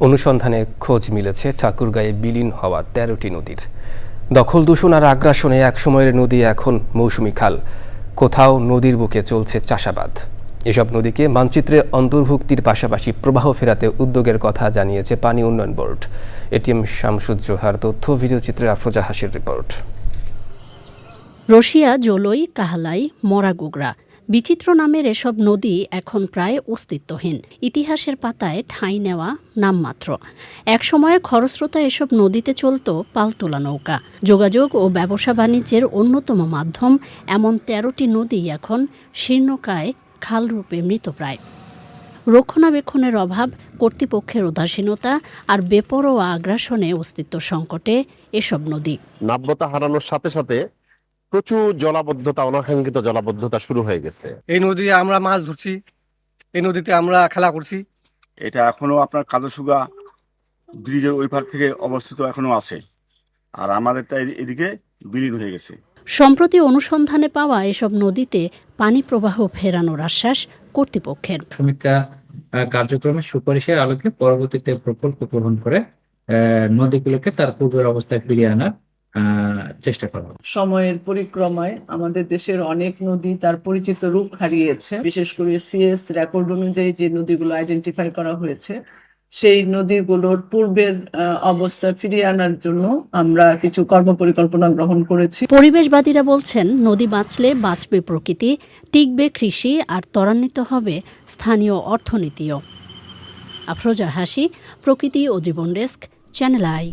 অনুসন্ধানে খোঁজ মিলেছে ঠাকুরগাঁয়ে বিলীন হওয়া তেরোটি নদীর। দখল দূষণ আর আগ্রাসনে একসময়ের নদী এখন মৌসুমি খাল। কোথাও নদীর বুকে চলছে চাষাবাদ। এসব নদীকে মানচিত্রে অন্তর্ভুক্তির পাশাপাশি প্রবাহ ফেরাতে উদ্যোগের কথা জানিয়েছে পানি উন্নয়ন বোর্ড। এটিএম শামসুজ্জোহার তথ্য ভিডিওচিত্রে আফরোজা হাসির রিপোর্ট। রশিয়া, জলই, কাহালাই, মরাগুগরা বিচিত্র নামের এসব নদী এখন প্রায় অস্তিত্বহীন। ইতিহাসের পাতায় ঠাঁই নেওয়া নামমাত্র। একসময়ের খরস্রোতা এসব নদীতে চলত পালতোলা নৌকা। যোগাযোগ ও ব্যবসা বাণিজ্যের অন্যতম মাধ্যম, এমন তেরোটি নদী এখন শীর্ণকায় খালরূপে মৃতপ্রায় রক্ষণাবেক্ষণের অভাব, কর্তৃপক্ষের উদাসীনতা আর বেপরোয়া আগ্রাসনে অস্তিত্ব সংকটে এসব নদী। নাব্যতা হারানোর সাথে সাথে প্রচুর জলাবদ্ধতা অনাকাঙ্ক্ষিত জলাবদ্ধতা শুরু হয়ে গেছে। এই নদীতে আমরা মাছ ধরছি এই নদীতে আমরা খেলা করছি। এটা এখনও আপনার কাদুসুগা ব্রিজের ওই পার থেকে অবস্থিত এখনও আছে। আর আমাদেরটা এদি- এদিকে বিলীন হয়ে গেছে। সম্প্রতি অনুসন্ধানে পাওয়া এসব নদীতে পানি প্রবাহ ফেরানোর আশ্বাস কর্তৃপক্ষের। সমীক্ষা আহ, কার্যক্রমের সুপারিশের আলোকে পরবর্তীতে প্রকল্প গ্রহণ করে আহ, নদীগুলোকে তার পূর্বের অবস্থায় ফিরিয়ে আনার চেষ্টা করা সময়ের পরিক্রমায় আমাদের দেশের অনেক নদী তার পরিচিত রূপ হারিয়েছে। বিশেষ করে সিএস রেকর্ড অনুযায়ী যে নদীগুলো আইডেন্টিফাই করা হয়েছে সেই নদীগুলোর পূর্বের অবস্থা ফিরিয়ে আনার জন্য আমরা কিছু কর্মপরিকল্পনা গ্রহণ করেছি। পরিবেশবাদীরা বলছেন নদী বাঁচলে বাঁচবে প্রকৃতি টিকবে কৃষি আর ত্বরান্বিত হবে স্থানীয় অর্থনীতিও। Afroza Hasi Prokriti O Jibon desk channel I.